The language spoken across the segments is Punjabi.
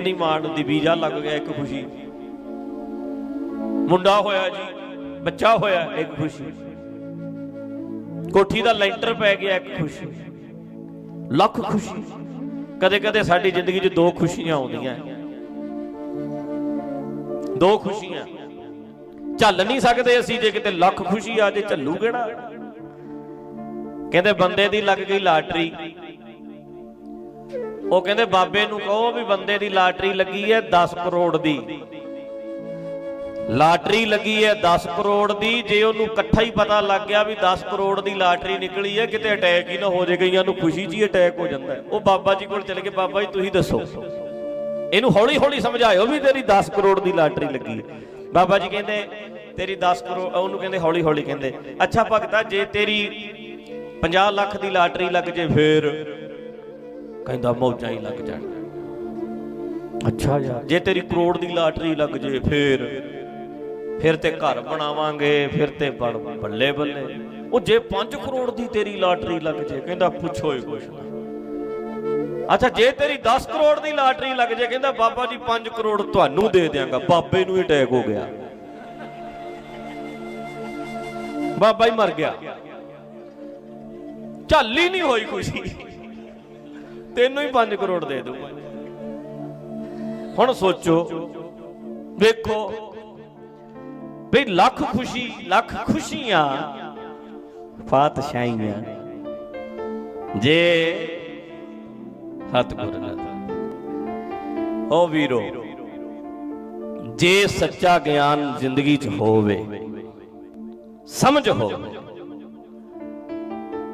ਨਹੀਂ ਮਾਣ ਦੀ ਵੀਜ਼ਾ ਲੱਗ ਗਿਆ ਇੱਕ ਖੁਸ਼ੀ। ਮੁੰਡਾ ਹੋਇਆ ਜੀ, ਬੱਚਾ ਹੋਇਆ ਇੱਕ ਖੁਸ਼ੀ। ਕੋਠੀ ਦਾ ਲੈਂਟਰ ਪੈ ਗਿਆ ਇੱਕ ਖੁਸ਼ੀ। ਲੱਖ ਖੁਸ਼ੀ। ਕਦੇ ਕਦੇ ਸਾਡੀ ਜ਼ਿੰਦਗੀ 'ਚ ਦੋ ਖੁਸ਼ੀਆਂ ਆਉਂਦੀਆਂ। ਦੋ ਖੁਸ਼ੀਆਂ। ਝੱਲ ਨਹੀਂ ਸਕਦੇ ਅਸੀਂ ਜੇ ਕਿਤੇ ਲੱਖ ਖੁਸ਼ੀ ਆ ਜੇ ਝੱਲੂ ਕਿਹੜਾ? ਕਹਿੰਦੇ ਬੰਦੇ ਦੀ ਲੱਗ ਗਈ ਲਾਟਰੀ। ਉਹ ਕਹਿੰਦੇ ਬਾਬੇ ਨੂੰ ਕਹੋ ਵੀ ਬੰਦੇ ਦੀ ਲਾਟਰੀ ਲੱਗੀ ਹੈ 10 ਕਰੋੜ ਦੀ। ਲਾਟਰੀ ਲੱਗੀ ਹੈ 10 ਕਰੋੜ ਦੀ, ਜੇ ਉਹਨੂੰ ਇਕੱਠਾ ਹੀ ਪਤਾ ਲੱਗ ਗਿਆ ਵੀ 10 ਕਰੋੜ ਦੀ ਲਾਟਰੀ ਨਿਕਲੀ ਹੈ, ਕਿਤੇ ਅਟੈਕ ਹੀ ਨਾ ਹੋ ਜੇ, ਕਈਆਂ ਨੂੰ ਖੁਸ਼ੀ 'ਚ ਹੀ ਅਟੈਕ ਹੋ ਜਾਂਦਾ ਉਹ ਬਾਬਾ ਜੀ ਕੋਲ ਚਲੇ ਗਏ, ਬਾਬਾ ਜੀ ਤੁਸੀਂ ਦੱਸੋ। ਇਹਨੂੰ ਹੌਲੀ ਹੌਲੀ ਸਮਝਾਇਓ ਵੀ ਤੇਰੀ 10 ਕਰੋੜ ਦੀ ਲਾਟਰੀ ਲੱਗੀ ਹੈ। ਬਾਬਾ ਜੀ ਕਹਿੰਦੇ, ਤੇਰੀ 10 ਕਰੋੜ, ਉਹਨੂੰ ਕਹਿੰਦੇ ਹੌਲੀ ਹੌਲੀ ਕਹਿੰਦੇ, ਅੱਛਾ ਭਗਤਾ, ਜੇ ਤੇਰੀ 50 ਲੱਖ ਦੀ ਲਾਟਰੀ ਲੱਗ ਜੇ ਫੇਰ ਕਹਿੰਦਾ ਮੌਜਾਂ ਹੀ ਲੱਗ ਜਾਣ। ਅੱਛਾ ਯਾਰ। ਜੇ ਤੇਰੀ ਕਰੋੜ ਦੀ ਲਾਟਰੀ ਲੱਗ ਜੇ ਫੇਰ ਫਿਰ ਤੇ ਘਰ ਬਣਾਵਾਂਗੇ ਫਿਰ ਤੇ ਬੜ ਬੱਲੇ ਬੱਲੇ। ਉਹ ਜੇ 5 ਕਰੋੜ ਦੀ ਤੇਰੀ ਲਾਟਰੀ ਲੱਗ ਜੇ ਕਹਿੰਦਾ ਪੁੱਛੋ ਹੀ ਕੁਛ ਨਾ। ਅੱਛਾ ਜੇ ਤੇਰੀ 10 ਕਰੋੜ ਦੀ ਲਾਟਰੀ ਲੱਗ ਜੇ ਕਹਿੰਦਾ ਬਾਬਾ ਜੀ 5 ਕਰੋੜ ਤੁਹਾਨੂੰ ਦੇ ਦਿਆਂਗਾ ਬਾਬੇ ਨੂੰ ਹੀ ਅਟੈਕ ਹੋ ਗਿਆ। ਬਾਬਾ ਹੀ ਮਰ ਗਿਆ। ਝੱਲ ਹੀ ਨਹੀਂ ਹੋਈ ਖੁਸ਼ੀ ਤੈਨੂੰ ਹੀ 5 ਕਰੋੜ ਦੇ ਦੂੰਗਾ ਹੁਣ ਸੋਚੋ, ਵੇਖੋ ਵੀ ਲੱਖ ਖੁਸ਼ੀ, ਲੱਖ ਖੁਸ਼ੀਆਂ ਪਾਤਸ਼ਾਹੀਆਂ ਜੇ ਸਤਿਗੁਰ ਨਾਲ ਓ ਵੀਰੋ, ਜੇ ਸੱਚਾ ਗਿਆਨ ਜ਼ਿੰਦਗੀ 'ਚ ਹੋਵੇ, ਸਮਝ ਹੋਵੇ,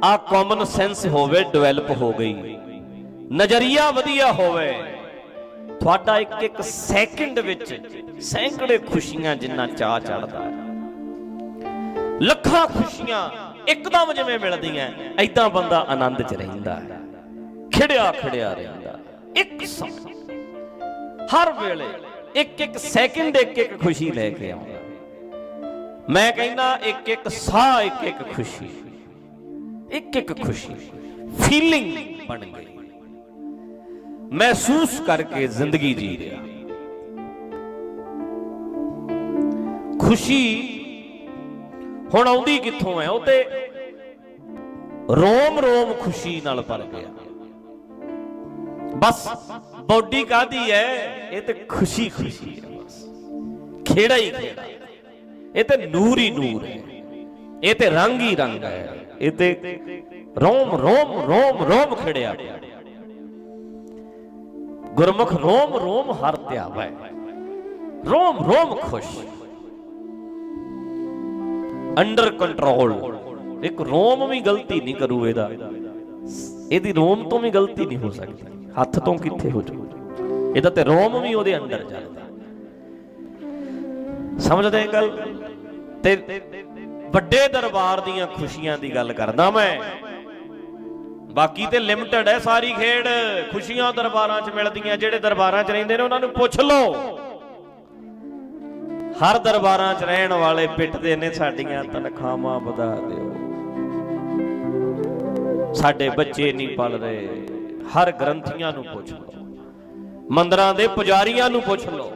ਆ ਕਾਮਨ ਸੈਂਸ ਹੋਵੇ ਡਿਵੈਲਪ ਹੋ ਗਈ। ਨਜ਼ਰੀਆ ਵਧੀਆ ਹੋਵੇ। ਤੁਹਾਡਾ ਇੱਕ ਇੱਕ ਸੈਕਿੰਡ ਵਿੱਚ ਸੈਂਕੜੇ ਖੁਸ਼ੀਆਂ ਜਿੰਨਾ ਚਾਹ ਚੜਦਾ ਹੈ। ਲੱਖਾਂ ਖੁਸ਼ੀਆਂ ਇੱਕਦਮ ਜਿਵੇਂ ਮਿਲਦੀਆਂ ਐਦਾਂ ਬੰਦਾ ਆਨੰਦ 'ਚ ਰਹਿੰਦਾ ਹੈ। ਖਿੜਿਆ ਖਿੜਿਆ ਰਹਿੰਦਾ ਇੱਕ ਸਮਾਂ, ਹਰ ਵੇਲੇ ਇੱਕ ਇੱਕ ਸੈਕਿੰਡ ਇੱਕ ਇੱਕ ਖੁਸ਼ੀ ਲੈ ਕੇ ਆਉਂਦਾ ਮੈਂ ਕਹਿੰਦਾ ਇੱਕ ਇੱਕ ਸਾਹ ਇੱਕ ਇੱਕ ਖੁਸ਼ੀ ਇੱਕ ਇੱਕ ਖੁਸ਼ੀ ਫੀਲਿੰਗ ਬਣ ਗਈ। ਮਹਿਸੂਸ ਕਰਕੇ ਜ਼ਿੰਦਗੀ ਜੀ ਰਿਹਾ। ਖੁਸ਼ੀ ਹੁਣ ਆਉਂਦੀ ਕਿੱਥੋਂ ਹੈ? ਉਹ ਤੇ ਰੋਮ ਰੋਮ ਖੁਸ਼ੀ ਨਾਲ ਭਰ ਗਿਆ। ਬਸ ਬੋਡੀ ਕਾਦੀ ਹੈ? ਇਹ ਤੇ ਖੁਸ਼ੀ ਖੁਸ਼ੀ ਹੈ ਬਸ। ਖੇੜਾ ਹੀ ਖੇੜਾ। ਇਹ ਤੇ ਨੂਰ ਹੀ ਨੂਰ ਹੈ। ਇਹ ਤੇ ਰੰਗ ਹੀ ਰੰਗ ਹੈ। ਇਹ ਤੇ ਰੋਮ ਰੋਮ ਰੋਮ ਰੋਮ ਖਿੜਿਆ ਪਿਆ। ਗੁਰਮੁਖ ਰੋਮ ਰੋਮ ਹਰ ਧਿਆਵੈ। ਰੋਮ ਰੋਮ ਖੁਸ਼। ਅੰਡਰ ਕੰਟਰੋਲ ਇੱਕ ਰੋਮ ਵੀ ਗਲਤੀ ਨਹੀਂ ਕਰੂ ਇਹਦਾ। ਇਹਦੀ ਰੋਮ ਤੋਂ ਵੀ ਗਲਤੀ ਨਹੀਂ ਹੋ ਸਕਦੀ। ਹੱਥ ਤੋਂ ਕਿੱਥੇ ਹੋ ਜੂ ਇਹਦਾ ਤੇ ਰੋਮ ਵੀ ਉਹਦੇ ਅੰਦਰ ਚੱਲਦਾ। ਸਮਝਦੇ ਗੱਲ? ਤੇ ਵੱਡੇ ਦਰਬਾਰ ਦੀਆਂ ਖੁਸ਼ੀਆਂ ਦੀ ਗੱਲ ਕਰਦਾ ਮੈਂ। ਬਾਕੀ ਤੇ ਲਿਮਟਿਡ ਹੈ ਸਾਰੀ ਖੇਡ। ਖੁਸ਼ੀਆਂ ਦਰਬਾਰਾਂ 'ਚ ਮਿਲਦੀਆਂ, ਜਿਹੜੇ ਦਰਬਾਰਾਂ 'ਚ ਰਹਿੰਦੇ ਨੇ, ਉਹਨਾਂ ਨੂੰ ਪੁੱਛ ਲਓ। ਹਰ ਦਰਬਾਰਾਂ 'ਚ ਰਹਿਣ ਵਾਲੇ ਪਿੱਟਦੇ ਨੇ ਸਾਡੀਆਂ ਤਨਖਾਹਾਂ ਵਧਾ ਦਿਓ। ਸਾਡੇ ਬੱਚੇ ਨਹੀਂ ਪਲ ਰਹੇ। ਹਰ ਗ੍ਰੰਥੀਆਂ ਨੂੰ ਪੁੱਛ ਲਓ। ਮੰਦਰਾਂ ਦੇ ਪੁਜਾਰੀਆਂ ਨੂੰ ਪੁੱਛ ਲਓ।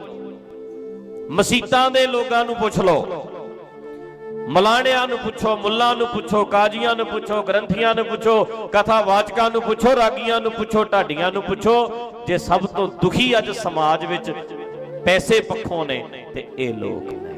ਮਸੀਤਾਂ ਦੇ ਲੋਕਾਂ ਨੂੰ ਪੁੱਛ ਲਓ। ਮਲਾਣਿਆਂ ਨੂੰ ਪੁੱਛੋ, ਮੁੱਲਾਂ ਨੂੰ ਪੁੱਛੋ, ਕਾਜ਼ੀਆਂ ਨੂੰ ਪੁੱਛੋ, ਗ੍ਰੰਥੀਆਂ ਨੂੰ ਪੁੱਛੋ, ਕਥਾਵਾਚਕਾਂ ਨੂੰ ਪੁੱਛੋ, ਰਾਗੀਆਂ ਨੂੰ ਪੁੱਛੋ, ਢਾਡੀਆਂ ਨੂੰ ਪੁੱਛੋ, ਜੇ ਸਭ ਤੋਂ ਦੁਖੀ ਅੱਜ ਸਮਾਜ ਵਿੱਚ ਪੈਸੇ ਪੱਖੋਂ ਨੇ ਤੇ ਇਹ ਲੋਕ ਨੇ।